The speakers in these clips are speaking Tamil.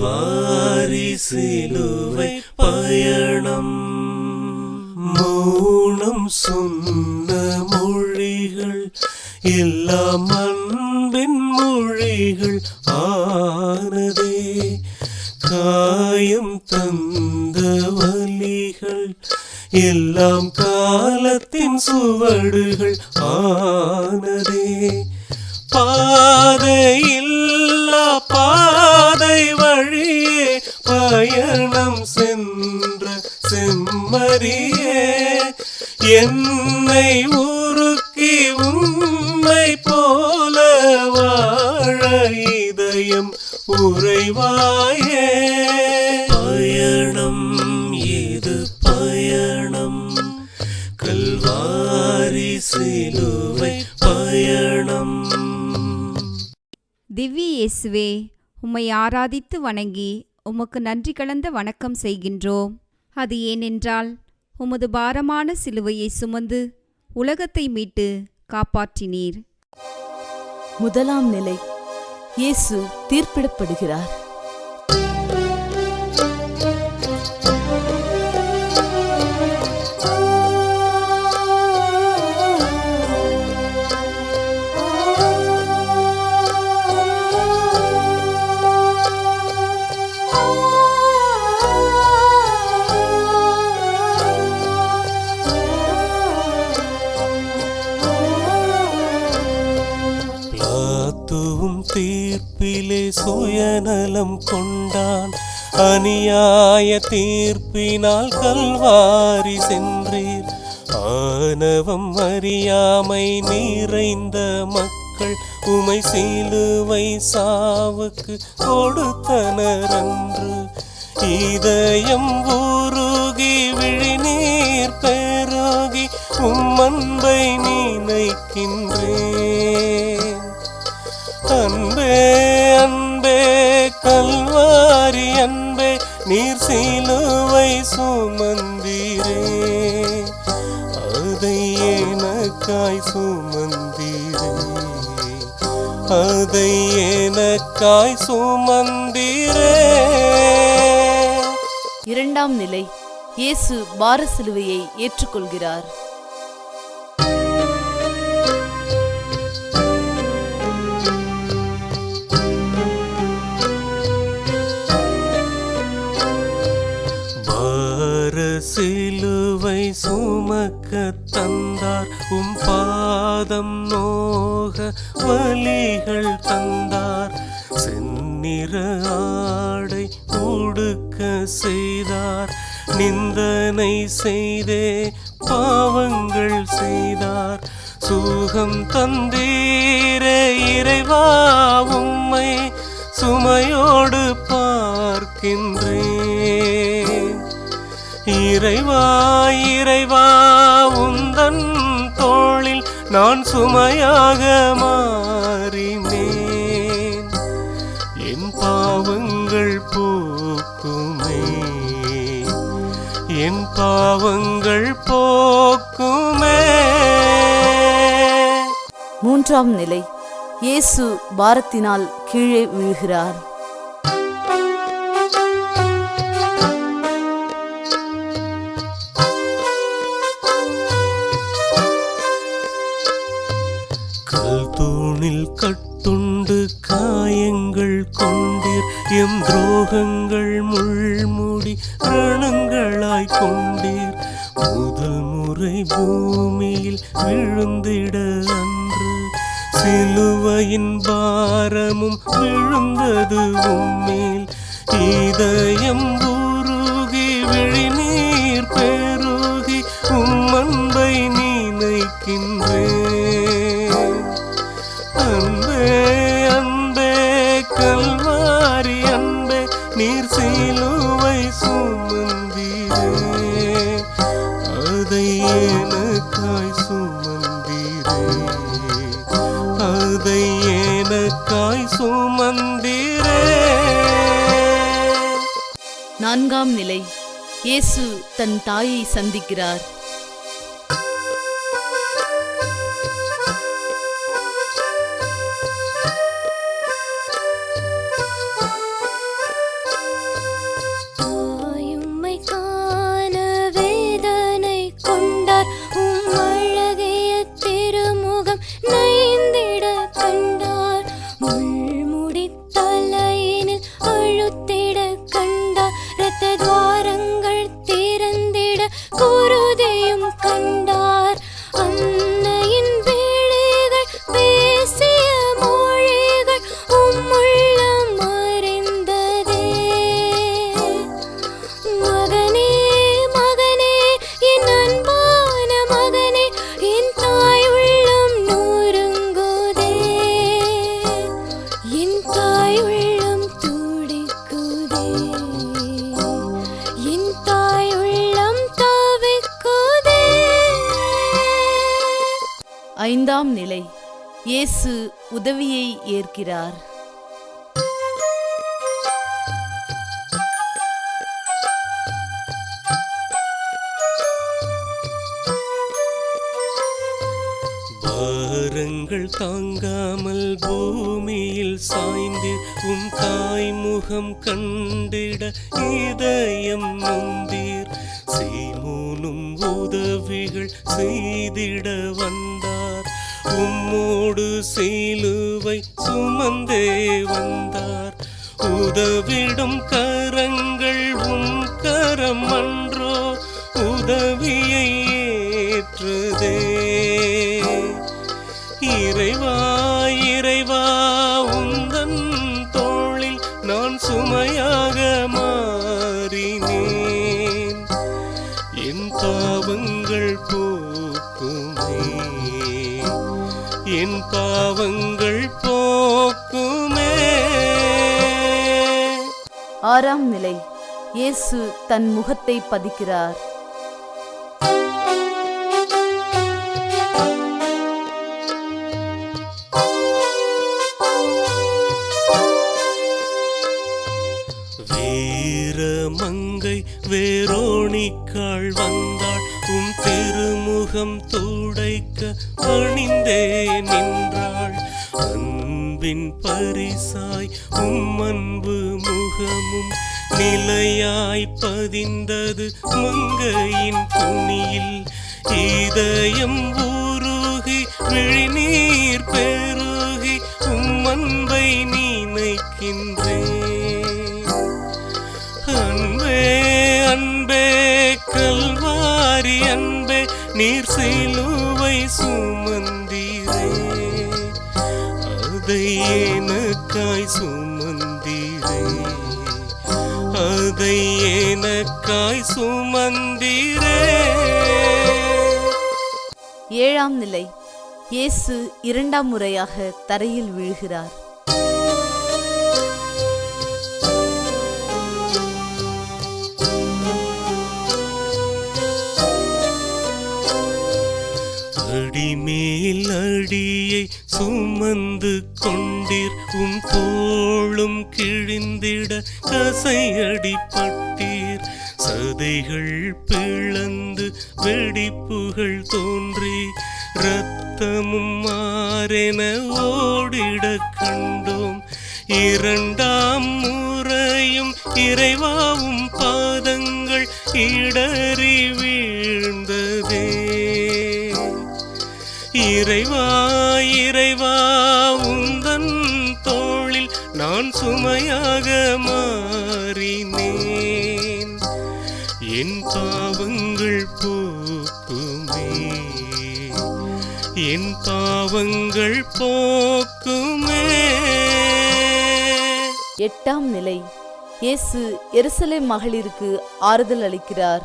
கல்வாரி சிலுவை பயணம். மௌனம் சொன்ன மொழிகள் எல்லாம் அன்பின் மொழிகள் ஆனதே. காயம் தந்த வலிகள் எல்லாம் காலத்தின் சுவடுகள் ஆனதே. பாதையில் செம்மறியே என்னை உருக்கி உண்மை போல வாழ இதயம் உறைவாயே. பயணம் இது பயணம். கல்வாரி சிலுவை பயணம். திவ்ய இயேசுவே உம்மை ஆராதித்து வணங்கி உமக்கு நன்றி கலந்த வணக்கம் செய்கின்றோம். அது ஏனென்றால் உமது பாரமான சிலுவையை சுமந்து உலகத்தை மீட்டு காப்பாற்றினீர். முதலாம் நிலை. இயேசு தீர்ப்பிடப்படுகிறார். தீர்ப்பிலே சுயநலம் கொண்டான். அநியாய தீர்ப்பினால் கல்வாரி சென்றீர். ஆணவம் அறியாமை நிறைந்த மக்கள் உமை சீலுவை சாவுக்கு கொடுத்தனர் அன்று. இதயம் ஊருகி விழிநீர் பெருகி உம்மன்பை நினைக்கின்றேன். எனக்காய் சுமந்தீரே. இரண்டாம் நிலை இயேசு பாரசிலுவையை ஏற்றுக்கொள்கிறார். பார்க்கின்றேன். இறைவா இறைவா உந்தன் தோளில் நான் சுமையாக மாறினேன். என் பாவங்கள் போக்குமே என் பாவங்கள் போக்குமே. மூன்றாம் நிலை இயேசு பாரத்தினால் கீழே விழுகிறார். நினைக்கின்றேன் அன்பே அன்பே கல்வாரி அன்பே நீர் சிலுவை சுமந்தீரே. அதை எனக்காய் சுமந்தீரே. அதை எனக்காய் சுமந்தீரே. நான்காம் நிலை. இயேசு தன் தாயை சந்திக்கிறார். பதவியை ஏற்கிறார். பாரங்கள் தாங்காமல் பூமியில் சாய்ந்து உன் தாய்முகம் கண்டிட இதயம் உதவிடும் கரங்கள் உன் கரம் அன்றோ. உதவியை ஏற்றுதே ஆறாம் நிலை. இயேசு தன் முகத்தை பதிக்கிறார். வீரமங்கை வேரோணிக்காள் வந்தாள். உம் திருமுகம் தூ பதிந்தது ஏழாம் நிலை. இயேசு இரண்டாம் முறையாக தரையில் விழுகிறார். இடறி வீழ்ந்ததே. இறைவா இறைவா உந்தன் தோளில் நான் சுமையாக மாறினேன். என் பாவங்கள் போக்குமே. என் பாவங்கள் போக்குமே. எட்டாம் நிலை. இயேசு எருசலேம் மகளிருக்கு ஆறுதல் அளிக்கிறார்.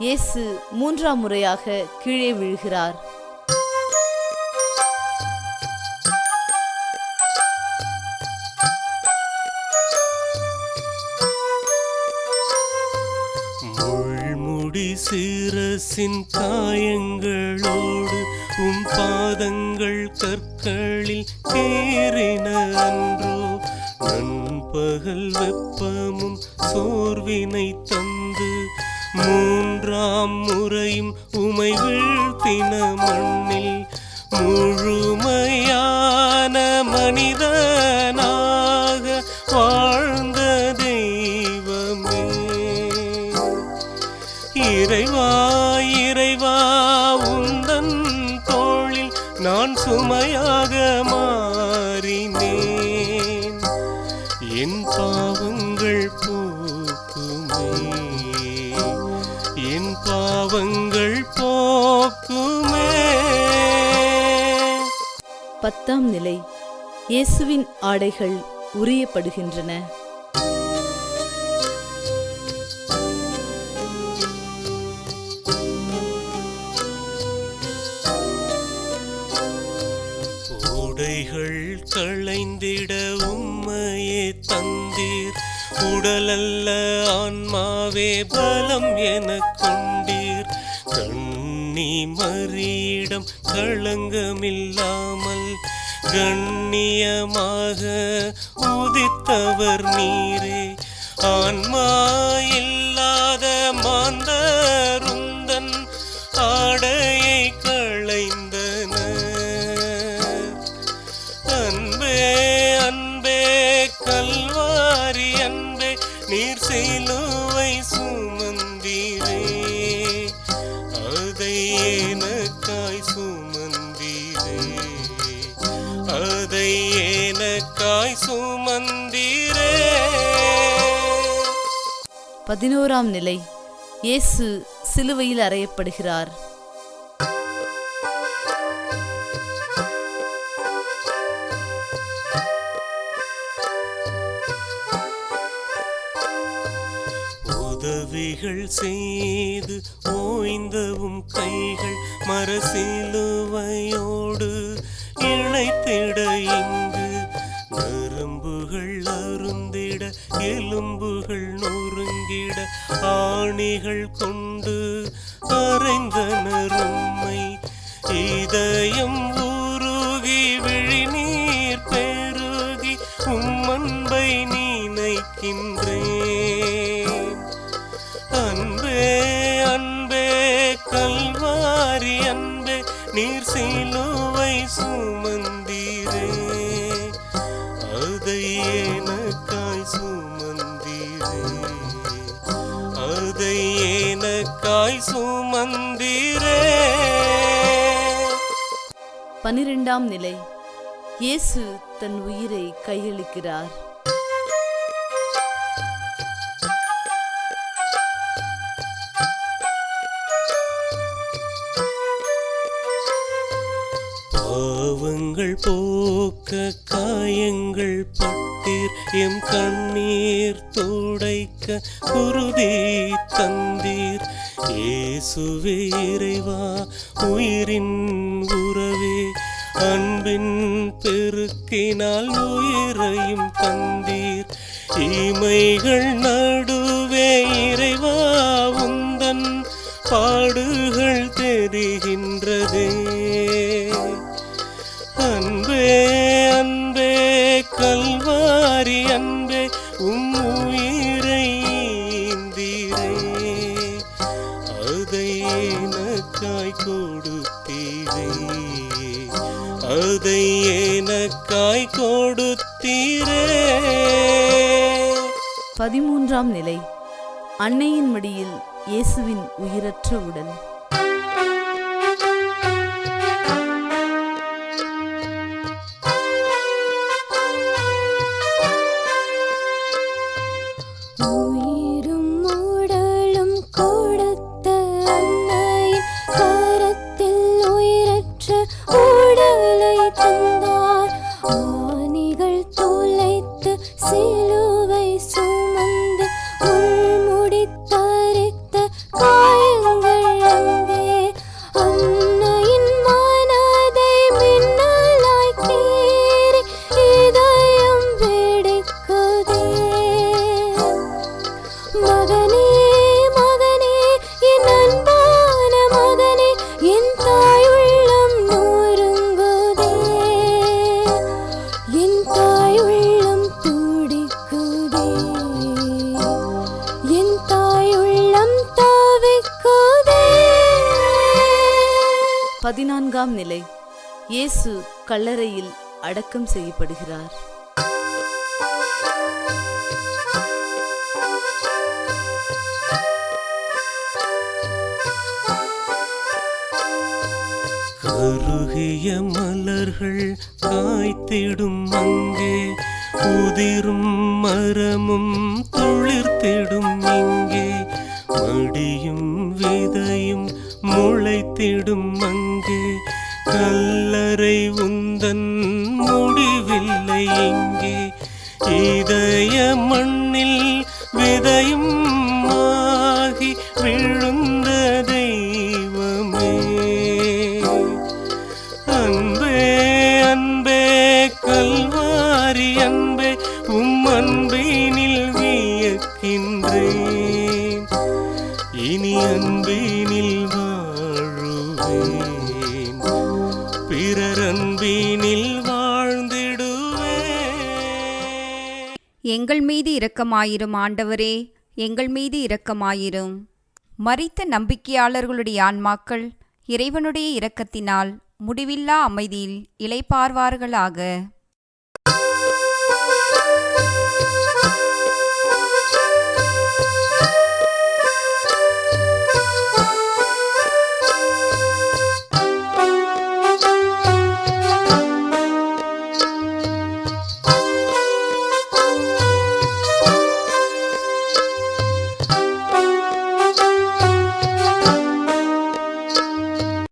இயேசு மூன்றாம் முறையாக கீழே விழுகிறார். சிறசின் சிரசின் காயங்களோடு உம் பாதங்கள் கற்களில் தேறின அன்றோ நண்பகல் வெப்பமும் சோர்வினை நாம் முறையும் உமை என்னை வீழ்த்தின மண்ணில் முழுமையான மனிதனாக வாழ்ந்த பத்தாம் நிலை. இயேசுவின் ஆடைகள் உரியப்படுகின்றன. உடைகள் களைந்திட உம்மையே தந்தீர். உடலல்ல ஆன்மாவே பலம் என கொண்டீர். கண்ணி மறியிடம் களங்கமில்லாமல் கண்ணியமாக உதித்தவர் நீரே. ஆன்மாயில் பதினோராம் நிலை. இயேசு சிலுவையில் அறையப்படுகிறார். உதவிகள் செய்து ஓய்ந்தவும் கைகள் மரசிலுவையோடு இணைத்திட இங்கு பனிரெண்டாம் நிலை. இயேசு தன் உயிரை கையளிக்கிறார். பாவங்கள் போக்க காயங்கள் பட்டீர் எம் கண்ணீர் பாடுகள் தெரிகின்றதே. அன்பே அன்பே கல்வாரி அன்பே உம் உயிரை ஈந்தீரே. அதை எனக்காய் கொடுத்தீரே. அதை எனக்காய் கொடுத்தீரே. பதிமூன்றாம் நிலை அன்னையின் மடியில் இயேசுவின் உயிரற்ற உடல் இயேசு கல்லறையில் அடக்கம் செய்யப்படுகிறார். கருகிய மலர்கள் காய்த்திடும் அங்கே உதிரும் மரமும் துளிர்த்திடும் இங்கே மடியும் விதையும் முளைத்திடும் அங்கே. கல்லறை உந்தன் முடிவில்லை இங்கே. இதய மண்ணில் விதையும் மீது இரக்கமாயிரும் ஆண்டவரே எங்கள் மீது இரக்கமாயிரும். மறித்த நம்பிக்கையாளர்களுடைய ஆன்மாக்கள் இறைவனுடைய இரக்கத்தினால் முடிவில்லா அமைதியில் இளைப்பார்வார்களாக.